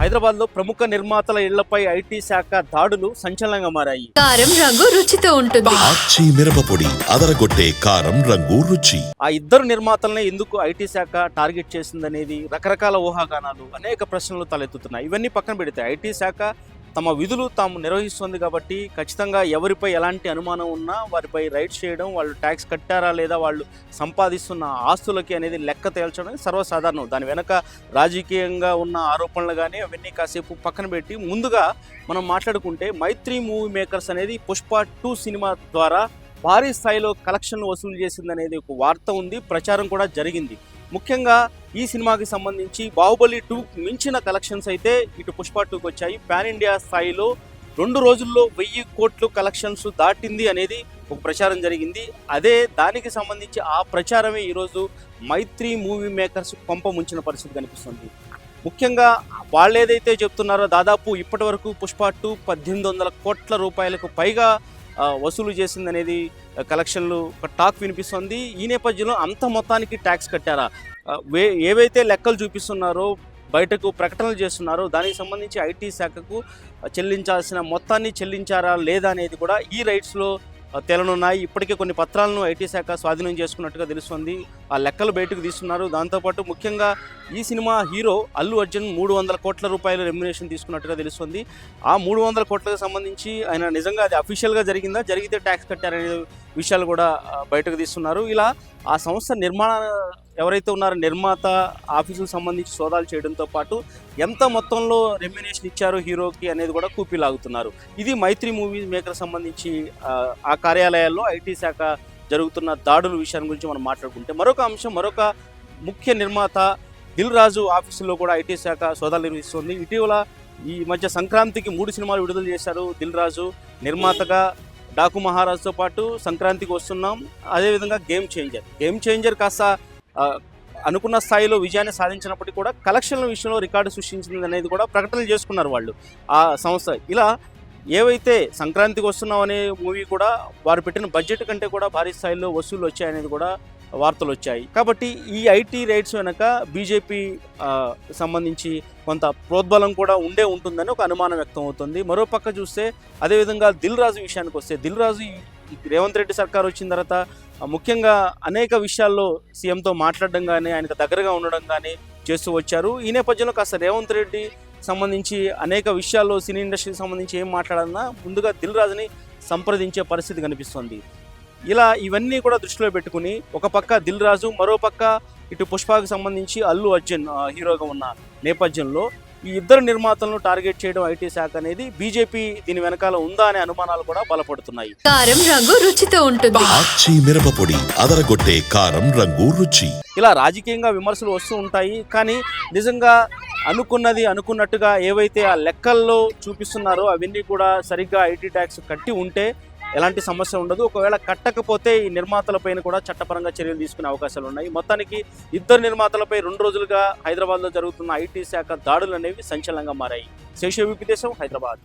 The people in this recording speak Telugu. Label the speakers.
Speaker 1: హైదరాబాద్లో ప్రముఖ నిర్మాతల ఇళ్ళపై ఐటీ శాఖ దాడులు సంచలనంగా మారాయి.
Speaker 2: కారం రంగు రుచితో ఉంటుంది.
Speaker 3: మిరపపొడి అదరగొట్టే కారం రంగు రుచి.
Speaker 1: ఆ ఇద్దరు నిర్మాతల్ని ఎందుకు ఐటీ శాఖ టార్గెట్ చేసిందనేది రకరకాల ఊహాగానాలు అనేక ప్రశ్నలు తలెత్తుతున్నాయి. ఇవన్నీ పక్కన పెడితే ఐటీ శాఖ తమ విధులు తాము నిర్వహిస్తుంది కాబట్టి ఖచ్చితంగా ఎవరిపై ఎలాంటి అనుమానం ఉన్నా వారిపై రైడ్ చేయడం వాళ్ళు ట్యాక్స్ కట్టారా లేదా వాళ్ళు సంపాదిస్తున్న ఆస్తులకి అనేది లెక్క తేల్చడం సర్వసాధారణం. దాని వెనక రాజకీయంగా ఉన్న ఆరోపణలు కానీ అవన్నీ కాసేపు పక్కన పెట్టి ముందుగా మనం మాట్లాడుకుంటే మైత్రి మూవీ మేకర్స్ అనేది పుష్ప టూ సినిమా ద్వారా భారీ స్థాయిలో కలెక్షన్లు వసూలు చేసిందనేది ఒక వార్త ఉంది ప్రచారం కూడా జరిగింది. ముఖ్యంగా ఈ సినిమాకి సంబంధించి బాహుబలి టూ మించిన కలెక్షన్స్ అయితే ఇటు పుష్ప టూకి వచ్చాయి. పాన్ ఇండియా స్థాయిలో రెండు రోజుల్లో వెయ్యి కోట్లు కలెక్షన్స్ దాటింది అనేది ఒక ప్రచారం జరిగింది. అదే దానికి సంబంధించి ఆ ప్రచారమే ఈరోజు మైత్రి మూవీ మేకర్స్ కొంప ముంచిన పరిస్థితి కనిపిస్తుంది. ముఖ్యంగా వాళ్ళు ఏదైతే చెప్తున్నారో దాదాపు ఇప్పటి వరకు పుష్ప టూ పద్దెనిమిది వందల కోట్ల రూపాయలకు పైగా వసూలు చేసిందనేది కలెక్షన్లు ఒక టాక్ వినిపిస్తుంది. ఈ నేపథ్యంలో అంత మొత్తానికి ట్యాక్స్ కట్టారా? వే ఏవైతే లెక్కలు చూపిస్తున్నారో బయటకు ప్రకటనలు చేస్తున్నారో దానికి సంబంధించి ఐటీ శాఖకు చెల్లించాల్సిన మొత్తాన్ని చెల్లించారా లేదా అనేది కూడా ఈ రైట్స్లో తేలనున్నాయి. ఇప్పటికే కొన్ని పత్రాలను ఐటీ శాఖ స్వాధీనం చేసుకున్నట్టుగా తెలుస్తుంది. ఆ లెక్కలు బయటకు తీస్తున్నారు. దాంతోపాటు ముఖ్యంగా ఈ సినిమా హీరో అల్లు అర్జున్ మూడు వందల కోట్ల రూపాయల రెమ్యునేషన్ తీసుకున్నట్టుగా తెలుస్తుంది. ఆ మూడు వందల కోట్లకు సంబంధించి ఆయన నిజంగా అది అఫీషియల్గా జరిగిందా? జరిగితే ట్యాక్స్ కట్టారనే విషయాలు కూడా బయటకు తీస్తున్నారు. ఇలా ఆ సంస్థ నిర్మాణ ఎవరైతే ఉన్నారో నిర్మాత ఆఫీసుకు సంబంధించి సోదాలు చేయడంతో పాటు ఎంత మొత్తంలో రెమ్యునేషన్ ఇచ్చారు హీరోకి అనేది కూడా కూపీలాగుతున్నారు ఇది మైత్రి మూవీ మేకర్ సంబంధించి ఆ కార్యాలయాల్లో ఐటీ శాఖ జరుగుతున్న దాడుల విషయాన్ని గురించి మనం మాట్లాడుకుంటే మరొక అంశం మరొక ముఖ్య నిర్మాత దిల్ రాజు ఆఫీసులో కూడా ఐటీ శాఖ సోదాలు నిర్వహిస్తుంది. ఇటీవల ఈ మధ్య సంక్రాంతికి మూడు సినిమాలు విడుదల చేశారు దిల్ రాజు నిర్మాతగా డాకు మహారాజ్తో పాటు సంక్రాంతికి వస్తున్నాం. అదేవిధంగా గేమ్ చేంజర్. గేమ్ చేంజర్ కాస్త అనుకున్న స్థాయిలో విజయాన్ని సాధించినప్పటికీ కూడా కలెక్షన్ల విషయంలో రికార్డు సృష్టించింది అనేది కూడా ప్రకటనలు చేసుకున్నారు వాళ్ళు. ఆ సంస్థ ఇలా ఏవైతే సంక్రాంతికి వస్తున్నాం అనే మూవీ కూడా వారు పెట్టిన బడ్జెట్ కంటే కూడా భారీ స్థాయిలో వసూలు వచ్చాయనేది కూడా వార్తలు వచ్చాయి. కాబట్టి ఈ ఐటీ రైట్స్ వెనక బీజేపీ సంబంధించి కొంత ప్రోద్బలం కూడా ఉండే ఉంటుందని ఒక అనుమానం వ్యక్తం అవుతుంది. మరోపక్క చూస్తే అదేవిధంగా దిల్ రాజు విషయానికి వస్తే దిల్ రాజు రేవంత్ రెడ్డి సర్కార్ వచ్చిన తర్వాత ముఖ్యంగా అనేక విషయాల్లో సీఎంతో మాట్లాడడం కానీ ఆయనకు దగ్గరగా ఉండడం కానీ చేస్తూ వచ్చారు. ఈ నేపథ్యంలో కాస్త రేవంత్ రెడ్డి సంబంధించి అనేక విషయాల్లో సినీ ఇండస్ట్రీకి సంబంధించి ఏం మాట్లాడాలన్నా ముందుగా దిల్ రాజుని సంప్రదించే పరిస్థితి కనిపిస్తుంది. ఇలా ఇవన్నీ కూడా దృష్టిలో పెట్టుకుని ఒక పక్క దిల్ రాజు మరో పక్క ఇటు పుష్పకు సంబంధించి అల్లు అర్జున్ హీరోగా ఉన్న నేపథ్యంలో ఈ ఇద్దరు నిర్మాతలను టార్గెట్ చేయడం ఐటీ శాఖ అనేది బీజేపీ దీని వెనకాల ఉందా అనే అనుమానాలు కూడా బలపడుతున్నాయి.
Speaker 2: కారం రంగు రుచితో ఉంటుంది.
Speaker 3: ఆచి మిరపపొడి అదరగొట్టే కారం రంగు రుచి.
Speaker 1: ఇలా రాజకీయంగా విమర్శలు వస్తూ ఉంటాయి కానీ నిజంగా అనుకున్నది అనుకున్నట్టుగా ఏవైతే ఆ లెక్కల్లో చూపిస్తున్నారో అవన్నీ కూడా సరిగ్గా ఐటీ ట్యాక్స్ కట్టి ఉంటే ఎలాంటి సమస్య ఉండదు. ఒకవేళ కట్టకపోతే ఈ నిర్మాతలపైన కూడా చట్టపరంగా చర్యలు తీసుకునే అవకాశాలు ఉన్నాయి. మొత్తానికి ఇద్దరు నిర్మాతలపై రెండు రోజులుగా హైదరాబాద్లో జరుగుతున్న ఐటీ శాఖ దాడులు అనేవి సంచలనంగా మారాయి. శేషవిపి దేశం హైదరాబాద్.